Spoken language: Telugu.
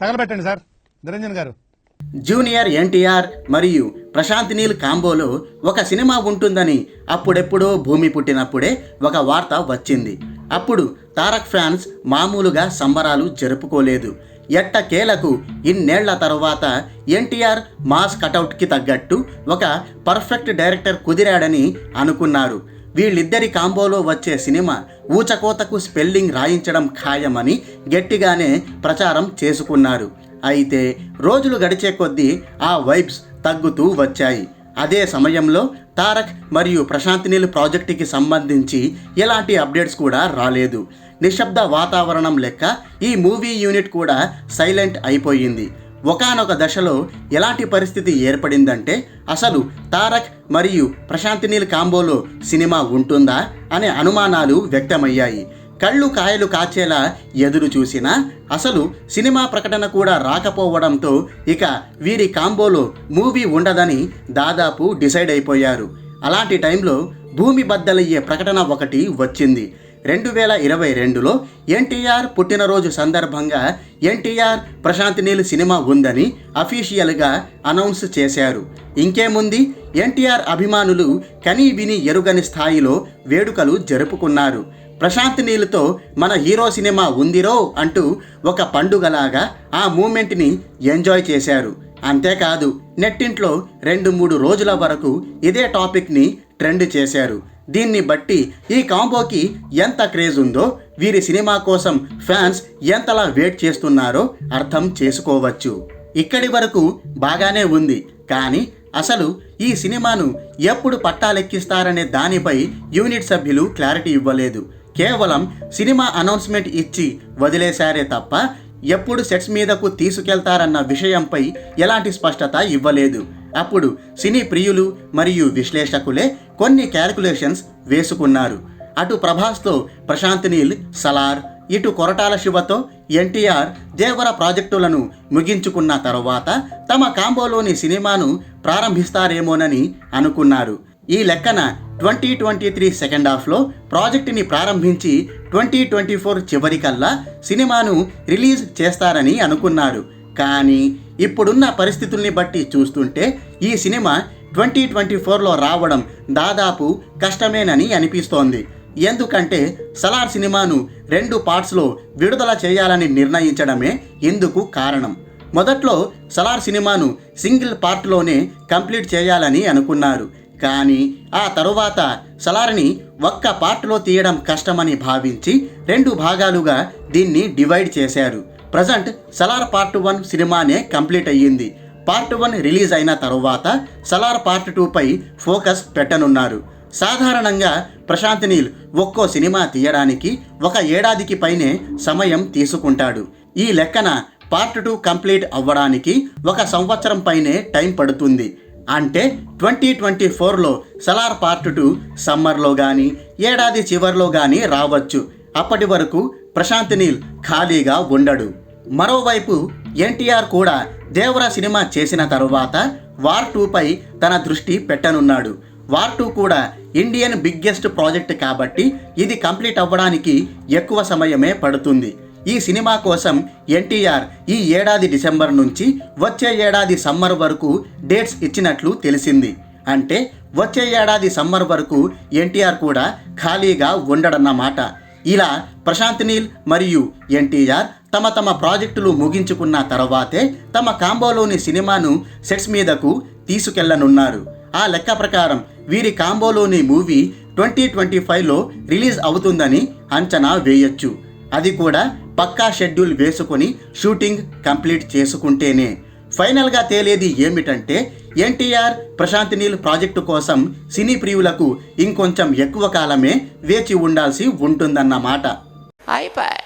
తగలబెట్టండి సార్. నిరంజన్ గారు. జూనియర్ ఎన్టీఆర్ మరియు ప్రశాంత్ నీల్ కాంబోలో ఒక సినిమా ఉంటుందని అప్పుడెప్పుడో భూమి పుట్టినప్పుడే ఒక వార్త వచ్చింది. అప్పుడు తారక్ ఫ్యాన్స్ మామూలుగా సంబరాలు జరుపుకోలేదు. ఎట్టకేలకు ఇన్నేళ్ళ తర్వాత ఎన్టీఆర్ మాస్ కటౌట్కి తగ్గట్టు ఒక పర్ఫెక్ట్ డైరెక్టర్ కుదిరాడని అనుకున్నారు. వీళ్ళిద్దరి కాంబోలో వచ్చే సినిమా ఊచకోతకు స్పెల్లింగ్ రాయించడం ఖాయమని గట్టిగానే ప్రచారం చేసుకున్నారు. అయితే రోజులు గడిచే కొద్దీ ఆ వైబ్స్ తగ్గుతూ వచ్చాయి. అదే సమయంలో తారక్ మరియు ప్రశాంత్ నీల్ ప్రాజెక్టుకి సంబంధించి ఎలాంటి అప్డేట్స్ కూడా రాలేదు. నిశ్శబ్ద వాతావరణం లెక్క ఈ మూవీ యూనిట్ కూడా సైలెంట్ అయిపోయింది. ఒకానొక దశలో ఎలాంటి పరిస్థితి ఏర్పడిందంటే అసలు తారక్ మరియు ప్రశాంతినీల్ కాంబోలో సినిమా ఉంటుందా అనే అనుమానాలు వ్యక్తమయ్యాయి. కళ్ళు కాయలు కాచేలా ఎదురు చూసినా అసలు సినిమా ప్రకటన కూడా రాకపోవడంతో ఇక వీరి కాంబోలో మూవీ ఉండదని దాదాపు డిసైడ్ అయిపోయారు. అలాంటి టైంలో భూమి బద్దలయ్యే ప్రకటన ఒకటి వచ్చింది. రెండు వేల ఇరవై రెండులో ఎన్టీఆర్ పుట్టినరోజు సందర్భంగా ఎన్టీఆర్ ప్రశాంత్ నీల్ సినిమా ఉందని అఫీషియల్గా అనౌన్స్ చేశారు. ఇంకేముంది ఎన్టీఆర్ అభిమానులు కనీ విని ఎరుగని స్థాయిలో వేడుకలు జరుపుకున్నారు. ప్రశాంత్ నీల్తో మన హీరో సినిమా ఉందిరో అంటూ ఒక పండుగలాగా ఆ మూమెంట్ని ఎంజాయ్ చేశారు. అంతేకాదు నెట్టింట్లో రెండు మూడు రోజుల వరకు ఇదే టాపిక్ని ట్రెండ్ చేశారు. దీన్ని బట్టి ఈ కాంబోకి ఎంత క్రేజ్ ఉందో వీరి సినిమా కోసం ఫ్యాన్స్ ఎంతలా వెయిట్ చేస్తున్నారో అర్థం చేసుకోవచ్చు. ఇక్కడి వరకు బాగానే ఉంది కానీ అసలు ఈ సినిమాను ఎప్పుడు పట్టాలెక్కిస్తారనే దానిపై యూనిట్ సభ్యులు క్లారిటీ ఇవ్వలేదు. కేవలం సినిమా అనౌన్స్మెంట్ ఇచ్చి వదిలేశారే తప్ప ఎప్పుడు సెట్స్ మీదకు తీసుకెళ్తారన్న విషయంపై ఎలాంటి స్పష్టత ఇవ్వలేదు. అప్పుడు సినీ ప్రియులు మరియు విశ్లేషకులే కొన్ని క్యాలిక్యులేషన్స్ వేసుకున్నారు. అటు ప్రభాస్తో ప్రశాంత్ నీల్ సలార్ ఇటు కొరటాల శివతో ఎన్టీఆర్ దేవర ప్రాజెక్టులను ముగించుకున్న తర్వాత తమ కాంబోలోని సినిమాను ప్రారంభిస్తారేమోనని అనుకున్నారు. ఈ లెక్కన ట్వంటీ ట్వంటీ త్రీ సెకండ్ హాఫ్లో ప్రాజెక్టుని ప్రారంభించి ట్వంటీ ట్వంటీ ఫోర్ చివరికల్లా సినిమాను రిలీజ్ చేస్తారని అనుకున్నారు. కానీ ఇప్పుడున్న పరిస్థితుల్ని బట్టి చూస్తుంటే ఈ సినిమా ట్వంటీ ట్వంటీ ఫోర్లో రావడం దాదాపు కష్టమేనని అనిపిస్తోంది. ఎందుకంటే సలార్ సినిమాను రెండు పార్ట్స్లో విడుదల చేయాలని నిర్ణయించడమే ఇందుకు కారణం. మొదట్లో సలార్ సినిమాను సింగిల్ పార్ట్లోనే కంప్లీట్ చేయాలని అనుకున్నారు. కానీ ఆ తరువాత సలార్ని ఒక్క పార్ట్లో తీయడం కష్టమని భావించి రెండు భాగాలుగా దీన్ని డివైడ్ చేశారు. ప్రజెంట్ సలార్ పార్ట్ వన్ సినిమానే కంప్లీట్ అయ్యింది. పార్ట్ వన్ రిలీజ్ అయిన తరువాత సలార్ పార్ట్ టూపై ఫోకస్ పెట్టనున్నారు. సాధారణంగా ప్రశాంత్ నీల్ ఒక్కో సినిమా తీయడానికి ఒక ఏడాదికి పైనే సమయం తీసుకుంటాడు. ఈ లెక్కన పార్ట్ టూ కంప్లీట్ అవ్వడానికి ఒక సంవత్సరం పైనే టైం పడుతుంది. అంటే ట్వంటీ ట్వంటీ ఫోర్లో సలార్ పార్ట్ టూ సమ్మర్లో కానీ ఏడాది చివరిలో కానీ రావచ్చు. అప్పటి వరకు ప్రశాంత్ నీల్ ఖాళీగా ఉండడు. మరోవైపు ఎన్టీఆర్ కూడా దేవర సినిమా చేసిన తరువాత వార్ టూపై తన దృష్టి పెట్టనున్నాడు. వార్ టూ కూడా ఇండియన్ బిగ్గెస్ట్ ప్రాజెక్ట్ కాబట్టి ఇది కంప్లీట్ అవ్వడానికి ఎక్కువ సమయమే పడుతుంది. ఈ సినిమా కోసం ఎన్టీఆర్ ఈ ఏడాది డిసెంబర్ నుంచి వచ్చే ఏడాది సమ్మర్ వరకు డేట్స్ ఇచ్చినట్లు తెలిసింది. అంటే వచ్చే ఏడాది సమ్మర్ వరకు ఎన్టీఆర్ కూడా ఖాళీగా ఉండడన్నమాట. ఇలా ప్రశాంత్ నీల్ మరియు ఎన్టీఆర్ తమ తమ ప్రాజెక్టులు ముగించుకున్న తర్వాతే తమ కాంబోలోని సినిమాను సెట్స్ మీదకు తీసుకెళ్ళనున్నారు. ఆ లెక్క ప్రకారం వీరి కాంబోలోని మూవీ ట్వంటీ ట్వంటీ ఫైవ్లో రిలీజ్ అవుతుందని అంచనా వేయొచ్చు. అది కూడా పక్కా షెడ్యూల్ వేసుకొని షూటింగ్ కంప్లీట్ చేసుకుంటేనే. ఫైనల్గా తేలేది ఏమిటంటే ఎన్టీఆర్ ప్రశాంత్ నీల్ ప్రాజెక్టు కోసం సినీ ప్రియులకు ఇంకొంచెం ఎక్కువ కాలమే వేచి ఉండాల్సి ఉంటుందన్నమాట. అయిపోయి